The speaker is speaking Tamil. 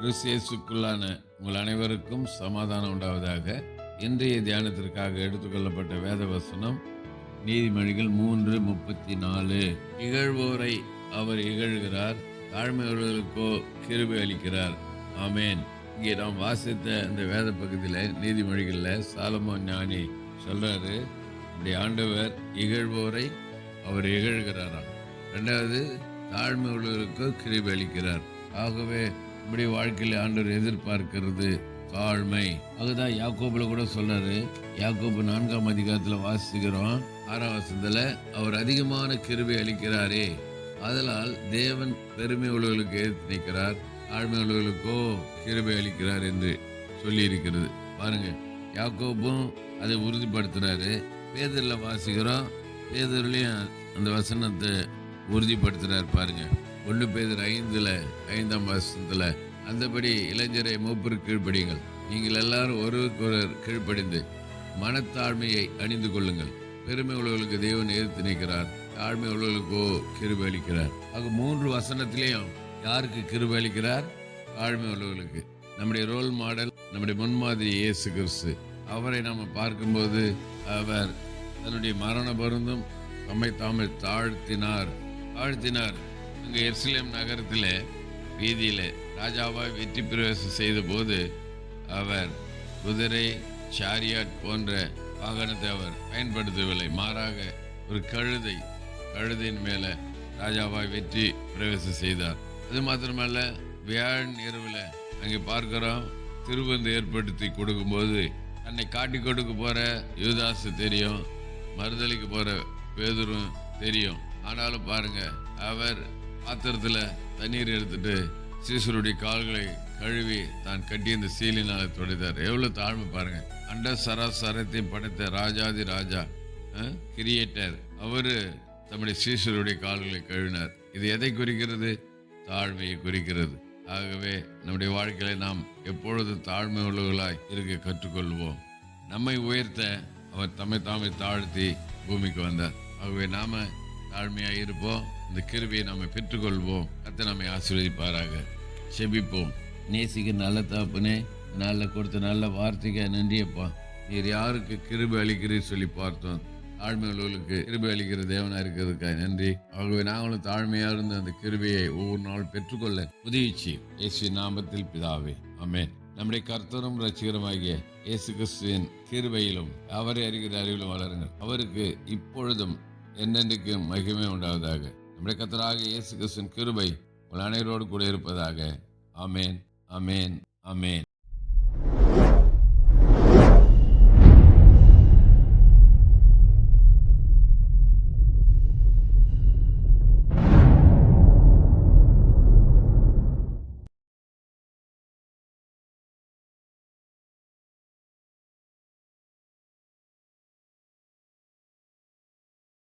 கிறிஸ்தியேசுக்குள்ளான உங்கள் அனைவருக்கும் சமாதானம் உண்டாவதாக இன்றைய தியானத்திற்காக எடுத்துக்கொள்ளப்பட்ட வேத வசனம் நீதிமொழிகள் மூன்று முப்பத்தி நாலு. இகழ்வோரை அவர் இகழ்கிறார் தாழ்மையுள்ளவர்களுக்கோ கிருபி அளிக்கிறார். ஆமேன். இங்கே நாம் வாசித்த இந்த வேத பகுதியில் நீதிமொழிகளில் சாலமோ ஞானி சொல்கிறாரு இப்படி ஆண்டவர் இகழ்வோரை அவர் இகழ்கிறாராம். ரெண்டாவது தாழ்மை உள்ளவருக்கு அளிக்கிறார். ஆகவே இப்படி வாழ்க்கையில் ஆண்டவர் எதிர்பார்க்கிறது தாழ்மை. அதுதான் யாக்கோபுல கூட சொல்றாரு. யாக்கோபு நான்காம் அதிகாரத்துல வாசிக்கிறோம். ஆறாம் வசனத்துல அவர் அதிகமான கிருபை அளிக்கிறாரே அதனால் தேவன் பெருமை உள்ளவர்களுக்கு எதிர்த்து நிற்கிறார். ஆழ்மை உள்ளவர்களுக்கோ கிருபை அளிக்கிறார் என்று சொல்லி இருக்கிறது பாருங்க யாக்கோபும் அதை உறுதிப்படுத்துறாரு. பேதரில் வாசிக்கிறோம். பேதர்லையும் அந்த வசனத்தை உறுதிப்படுத்துறாரு பாருங்க. ஒன்று பேதர் ஐந்தில் ஐந்தாம் வசனத்துல அந்தபடி இளைஞரை மூப்பரு கீழ்ப்படியுங்கள். நீங்கள் எல்லாரும் ஒருவருக்கொருவர் கீழ்ப்படிந்து மனத்தாழ்மையை அணிந்து கொள்ளுங்கள். பெருமை உள்ளவர்களுக்கு தேவன் எதிர்த்து நிற்கிறார். தாழ்மை உள்ளவர்களுக்கோ கிருபை அளிக்கிறார். ஆக மூன்று வசனத்திலேயும் யாருக்கு கிருபை அளிக்கிறார்? தாழ்மை உள்ளவர்களுக்கு. நம்முடைய ரோல் மாடல் நம்முடைய முன்மாதிரி இயேசு கிறிஸ்து. அவரை நம்ம பார்க்கும்போது அவர் தன்னுடைய மரண பருந்தும் தம்மை தாமை தாழ்த்தினார். தாழ்த்தினார். அங்கே எர்சிலேம் நகரத்தில் வீதியில் ராஜாவாய் வெற்றி பிரவேசம் செய்த போது அவர் குதிரை சாரியாட் போன்ற வாகனத்தை அவர் பயன்படுத்தவில்லை. மாறாக ஒரு கழுதை கழுதையின் மேலே ராஜாவாய் வெற்றி பிரவேசம் செய்தார். அது மாத்திரமல்ல வியாழன் இரவில் அங்கே பார்க்குறோம். திருவந்து ஏற்படுத்தி கொடுக்கும்போது தன்னை காட்டி கொடுக்க போகிற யுவதாசு தெரியும் மறுதளிக்கு போகிற பேதரும் தெரியும். ஆனாலும் பாருங்கள் அவர் பாத்திரத்தில் தண்ணீர் எடுத்துட்டு சீசருடைய கால்களை கழுவி தான் கட்டிய இந்த சீலினால துடைத்தார். எவ்வளோ தாழ்மை பாருங்க. அண்ட சராசரத்தையும் படைத்த ராஜாதி ராஜா கிரியேட்டர். அவர் தம்முடைய சீசருடைய கால்களை கழுவினார். இது எதை குறிக்கிறது? தாழ்மையை குறிக்கிறது. ஆகவே நம்முடைய வாழ்க்கையில நாம் எப்பொழுது தாழ்மை உள்ளவர்களாய் இருக்க கற்றுக்கொள்வோம். நம்மை உயர்த்த அவர் தம்மை தாமை தாழ்த்தி பூமிக்கு வந்தார். ஆகவே நாம தாழ்மையாக இருப்போம் இந்த கிருவியை நம்ம பெற்றுக்கொள்வோம். அத்தை நம்மை ஆசீர்வதிப்பாராக. செபிப்போம். நேசிக்க நல்ல தாப்புனே நல்ல கொடுத்த நல்ல வார்த்தைக்கு நன்றியப்பா நீர் யாருக்கு கிருபை அளிக்கிறீர் சொல்லி பார்த்தோம். தாழ்மை உள்ளவர்களுக்கு அளிக்கிற தேவனாக இருக்கிறதுக்காக நன்றி. ஆகவே நாங்களும் தாழ்மையாக இருந்து அந்த கிருபியை ஒவ்வொரு நாள் பெற்றுக்கொள்ள உதவிச்சு இயேசு நாமத்தில் பிதாவே. ஆமென். நம்முடைய கர்த்தரும் ரசிகரமாகிய இயேசு கிறிஸ்துவின் கிருபையிலும் அவரை அறிகிற அறிவிலும் வளருங்கள். அவருக்கு இப்பொழுதும் என்னென்றைக்கும் மகிமை உண்டாவதாக. நம்முடைய கத்தராக இயேசு கிருஷ்ணன் கிருபை உங்கள் அனைவரோடு கூட இருப்பதாக. அமேன் அமேன் அமேன்